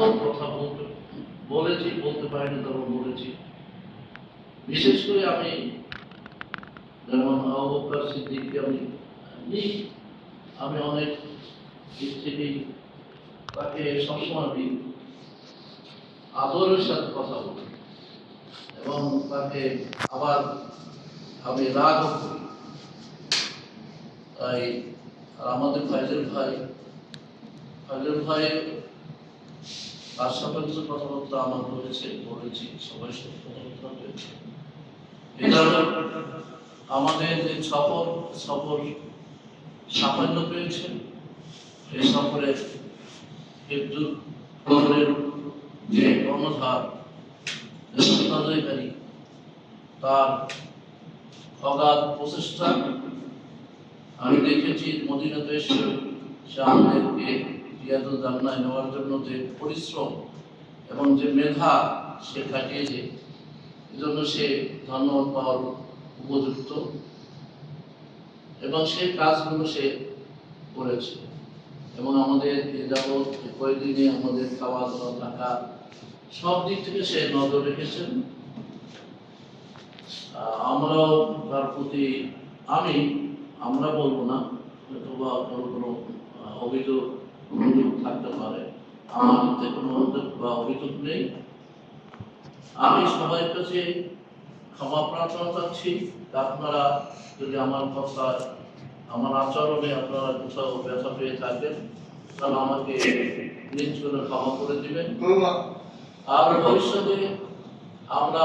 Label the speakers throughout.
Speaker 1: কথা বলতে বলেছি, বলতে পারিনি, তখন বলেছি। বিশেষ করে আমি সিদ্দিককে আমি আমি অনেক তাকে সবসময় আদরের সাথে কথা বলি এবং তাকে আবার আমি রাগ করি। তাই আমাদের ফাইজুল ভাই ফাইজুল ভাই তার সাথে কিছু কথাবার্তা আমার হয়েছে, বলেছি, সবাই সাথে কথাবার্তা হয়েছে। আমাদের যে সফর সফর সাফল্য পেয়েছে, এই সফরে যে কর্ণধার তদারকারী তার অগাধ প্রচেষ্টা, আমি দেখেছি মদিনাতে এসে সে আমাদেরকে রিয়াদুল জান্নায় নেওয়ার জন্য যে পরিশ্রম এবং যে মেধা সে খাটিয়েছে এজন্য সে ধন্যবাদ পাওয়ার উপযুক্ত এবং সেই কাজগুলো সে করেছে। এবং আমাদের এ যাবৎ কয়েকদিনে আমাদের খাওয়া দাওয়া থাকা সব দিক থেকে সে নজর রেখেছেন। আমরাও তার প্রতি, আমি, আমরা বলব না হয়তো বা কোনো কোনো অভিযোগ অভিযোগ থাকতে পারে। আমার কোনো বা অভিযোগ নেই। আমি কাছে ক্ষমা প্রার্থনা চাচ্ছি আপনারা যদি আমার কথা, আমার আচরণে আপনারা কোথাও ব্যথা পেয়ে থাকেন, তাহলে আমাকে নিজ করে ক্ষমা করে দিবেন। আর ভবিষ্যতে আমরা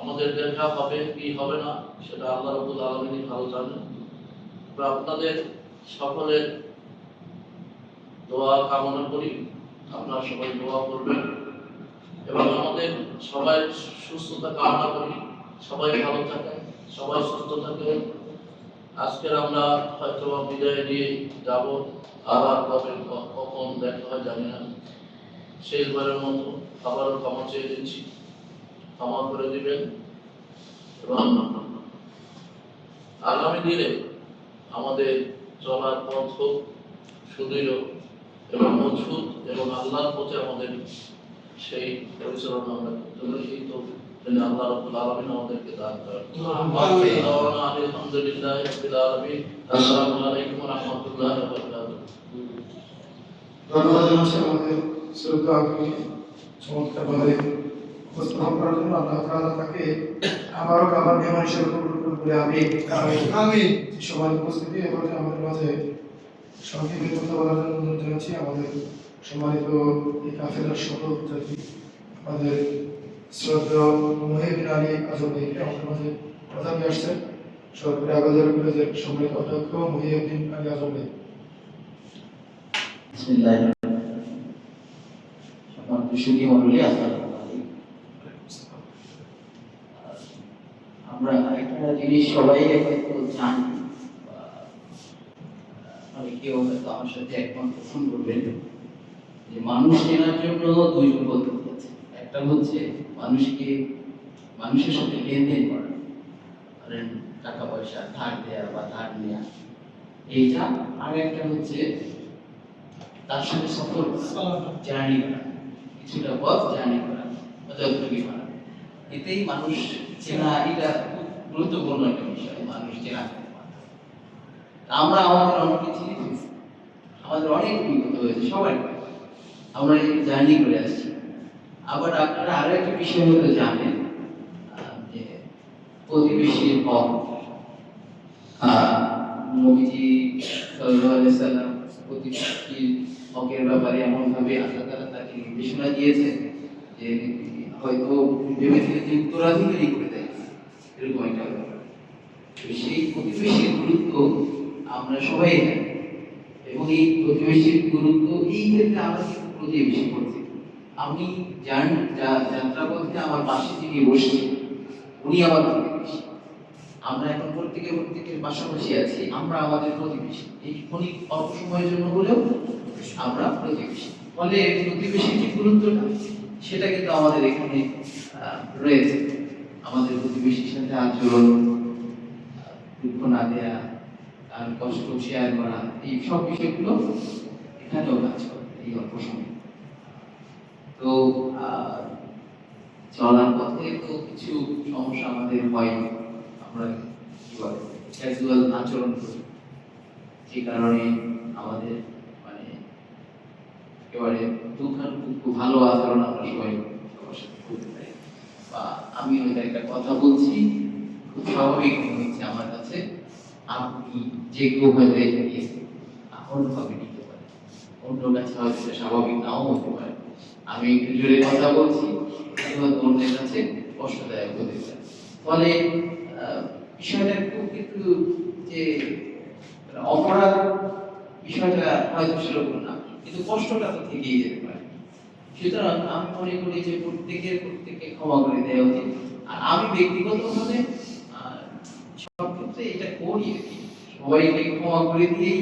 Speaker 1: আমাদের দেখা হবে, কি হবে না, সেটা আল্লাহ রবুল আলমিনই ভালো জানেন। আপনাদের সকলের দোয়া কামনা করি। আপনারা সবাই দোয়া করবেন। এবং আমাদের সবাই সুস্থতা কামনা করি। সবাই ভালো থাকেন সবাই সুস্থ থাকে। আজকের আমরা হয়তো বিদায় দিয়ে যাব। আবার কবে কখন দেখা হয় জানি না। শেষবারের মতো আবারও ক্ষমা চেয়ে দিচ্ছি ক্ষমা করে দিবেন। এবং আগামী দিনে আমাদের চলার পথ হোক সুদৃঢ়। এবং মজবুত এবং আল্লাহর পথে আমাদের সেই পরিচালনা আমরা করতে পারি। এই তো যেন আল্লাহ রাব্বুল আলামিন আমাদেরকে দান করেন।
Speaker 2: আমিন।
Speaker 1: রাব্বিল আলামিন। আসসালামু আলাইকুম ওয়া রাহমাতুল্লাহি ওয়া বারাকাতুহু।
Speaker 2: ধন্যবাদ জানাচ্ছি আমাদের শ্রদ্ধা আগ্রহী চমৎকারভাবে উপস্থাপন করার জন্য। আল্লাহ তাআলা তাকে আবারও কাবার মেহমান হিসেবে কবুল করুন বলে আমি আমি সবার উপস্থিতি এবং আমাদের মাঝে সংক্ষেপে কথা বলার জন্য অনুরোধ জানাচ্ছি, আমাদের সম্মানিত এই কাফেলার সভাপতি আমাদের শ্রদ্ধা মহিবিন আলী আজম আমাদের মাঝে নিয়ে আসছেন সরকারি আগাজার কলেজের সম্মানিত অধ্যক্ষ মহিউদ্দিন আলী আজম।
Speaker 3: আমরা একটা জিনিস সবাই জানি অনেকেও হয়তো আমার সাথে একমত পোষণ করবেন। যে মানুষ চেনার জন্য দুইজন পদ্ধতি আছে একটা হচ্ছে মানুষকে, মানুষের সাথে লেনদেন করা। ধরেন টাকা পয়সা ধার দেওয়া বা ধার নেওয়া এইটা। আর একটা হচ্ছে তার সাথে সফর জার্নি করা। কিছুটা পথ জার্নি করা যতটুকু করা। এতেই মানুষ চেনা, এটা গুরুত্বপূর্ণ একটা বিষয়। মানুষ চেনা। আমরা আমাদের অনেকে চিনি আমাদের অনেক অভিজ্ঞতা হয়েছে সবাই। আমরা এই জার্নি করে আসছি। আবার আপনারা আরও একটা বিষয় হয়তো জানেন যে প্রতিবেশীর আহ, নবীজি সাল্লাম প্রতিবেশীর হকের ব্যাপারে এমন ভাবে আল্লাহ তাআলা তাকে নির্দেশনা দিয়েছে যে হয়তো ভেবেছিলেন যে উত্তরাধিকারী করে দেয়। এরকম একটা সেই প্রতিবেশীর গুরুত্ব আমরা সবাই জানি এবং এই প্রতিবেশীর গুরুত্ব, এই ক্ষেত্রে আমরা প্রতিবেশী করছি। আমি জান যা- যাত্রা পথে আমার পাশে যিনি বসছে উনি আমার প্রতিবেশী। আমরা এখন প্রত্যেকে প্রত্যেকের পাশাপাশি আছি, আমরা আমাদের প্রতিবেশী। এই ক্ষণিক অল্প সময়ের জন্য হলেও আমরা প্রতিবেশী। ফলে প্রতিবেশীর যে গুরুত্বটা, সেটা কিন্তু আমাদের এখানে রয়েছে। আমাদের প্রতিবেশীর সাথে আচরণ, দুঃখ না দেয়া আর কষ্ট, শেয়ার করা, এই সব বিষয়গুলো এখানেও কাজ করে, এই অল্প সময়। তো চলার পথে তো কিছু সমস্যা আমাদের হয়, আমরা ক্যাজুয়াল আচরণ করি। যে কারণে আমাদের মানে একেবারে দুঃখানুদুঃখ ভালো আচরণ আমরা সবাই সবার সাথে করতে পারি। বা আমি হয়তো একটা কথা বলছি, খুব স্বাভাবিক মনে হচ্ছে আমার আপনি যে অন্যভাবে নিতে পারে। অন্য কাছে হয়তো স্বাভাবিক নাও হতে পারে। আমি একটু জোরে কথা বলছি অন্যের কাছে কষ্টদায়ক হতে পারে। ফলে বিষয়টা খুব একটু যে অপরাধ বিষয়টা হয়তো সেরকম না, কিন্তু কষ্টটা তো থেকেই যেতে পারে। সুতরাং আমি মনে করি যে প্রত্যেকের প্রত্যেককে ক্ষমা করে দেওয়া উচিত। আর আমি ব্যক্তিগতভাবে সব ক্ষেত্রে এটা করি আর কি। সবাইকে ক্ষমা করে দিয়েই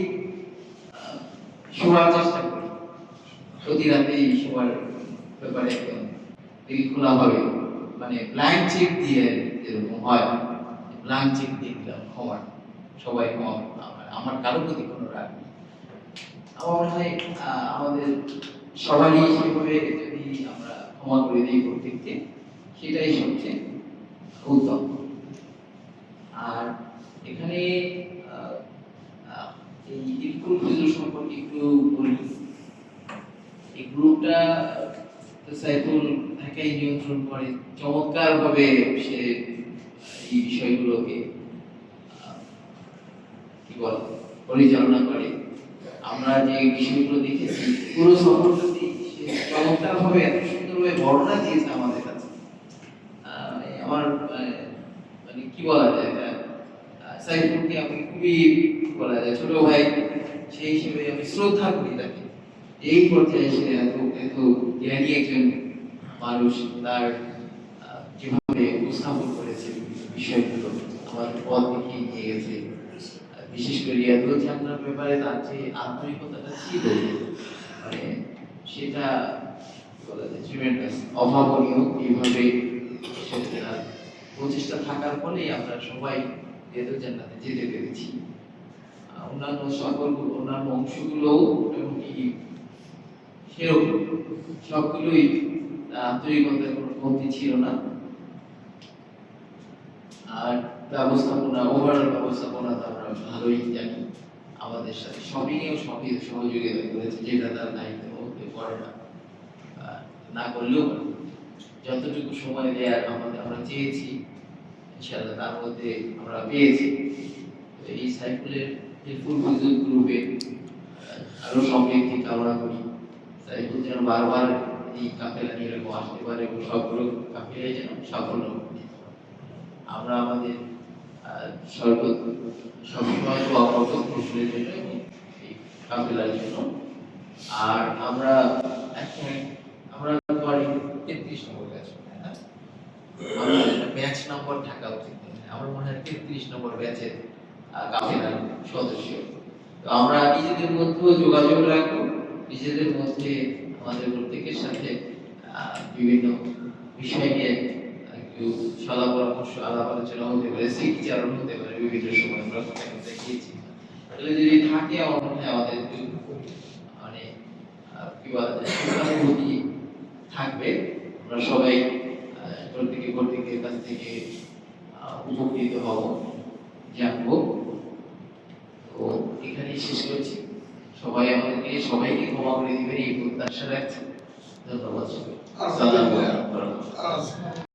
Speaker 3: শোয়ার চেষ্টা করি। প্রতি রাতেই শোয়ার ব্যাপারে দিল মানে ব্ল্যাঙ্ক চেক দিয়ে যেরকম হয়। ব্ল্যাঙ্ক চেক দিয়ে দিলাম, ক্ষমা। সবাই ক্ষমা আমার আমার কারও প্রতি কোনো রাগ নেই। আমার মনে হয় আমাদের সবারই সেভাবে যদি আমরা ক্ষমা করে দিই প্রত্যেককে, সেটাই সবচেয়ে উত্তম। আর এখানে এই ইলকুল সম্পর্কে একটু বলি। এই গ্রুপটা সাইফুল ঢাকায় নিয়ন্ত্রণ করে। চমৎকার ভাবে সে, এই বিষয়গুলোকে কি বল, পরিচালনা করে। আমরা যে বিষয়গুলো দেখেছি, পুরো সফরটাতেই সে চমৎকার ভাবে এত সুন্দরভাবে বর্ণনা দিয়েছে আমাদের কাছে। মানে আমার মানে কি বলা যায়? সাইফুলকে আমি খুবই বলা যায় ছোট ভাই, সেই হিসেবে আমি শ্রদ্ধা করি তাকে। এই পর্যায়ে এসে এত এত জ্ঞানী একজন মানুষ, তার যেভাবে উপস্থাপন করেছে বিষয়গুলো আমাদের পথ দেখিয়ে নিয়ে গেছে। বিশেষ করে রিয়াদুল ঝামনার ব্যাপারে তার যে আন্তরিকতাটা ছিল মানে সেটা বলা যায় অভাবনীয়, এইভাবে প্রচেষ্টা থাকার ফলেই আমরা সবাই রিয়াদুল জান্নাতে যেতে পেরেছি অন্যান্য সকল অন্যান্য অংশগুলোও মোটামুটি সেরকম। সবগুলোই তার আন্তরিকতার কোনো কমতি ছিল না। আর ব্যবস্থাপনা ওভারঅল ব্যবস্থাপনা তো আমরা ভালোই জানি। আমাদের সাথে সবিংয়েও সবই সহযোগিতা করেছে, যেটা তার দায়িত্বের মধ্যে পারে না। না করলেও যতটুকু সময় দেওয়ার আমাদের আমরা চেয়েছি ইনশাআল্লাহ তার মধ্যে আমরা পেয়েছি। এই সাইকেলের হেল্পফুল হুজুর গ্রুপে আহ, আরও সমৃদ্ধি কামনা করি। সাইকেল যেন বারবার এই কাফেলা নিয়ে এরকম আসতে পারে এবং সবগুলো কাফেলাই যেন সাফল্য আমরা আমাদের সর্ব সবসময় দোয়া জন্য এই কাফেলার জন্য। আর আমরা এখন আমরা বাড়ি তেত্রিশ নম্বর না ব্যাচ নম্বর থাকা উচিত আমার মনে হয় তেত্রিশ নম্বর ব্যাচের কাফেলার সদস্য। তো আমরা নিজেদের মধ্যেও যোগাযোগ রাখব। নিজেদের মধ্যে আমাদের প্রত্যেকের সাথে বিভিন্ন বিষয় একটু সলা পরামর্শ আলাপ আলোচনা হতে পারে, স্মৃতিচারণ হতে পারে, বিভিন্ন সময় আমরা দেখিয়েছি। তাহলে যদি থাকে আমার মনে হয় আমাদের একটু মানে কি বলা যায় থাকবে। আমরা সবাই প্রত্যেকে কাছ থেকে উপকৃত হব। জানব তো এখানেই শেষ করছি। সবাই আমাদেরকে সবাইকে ক্ষমা করে দিবেন এই প্রত্যাশা রাখছি। ধন্যবাদ সবাই।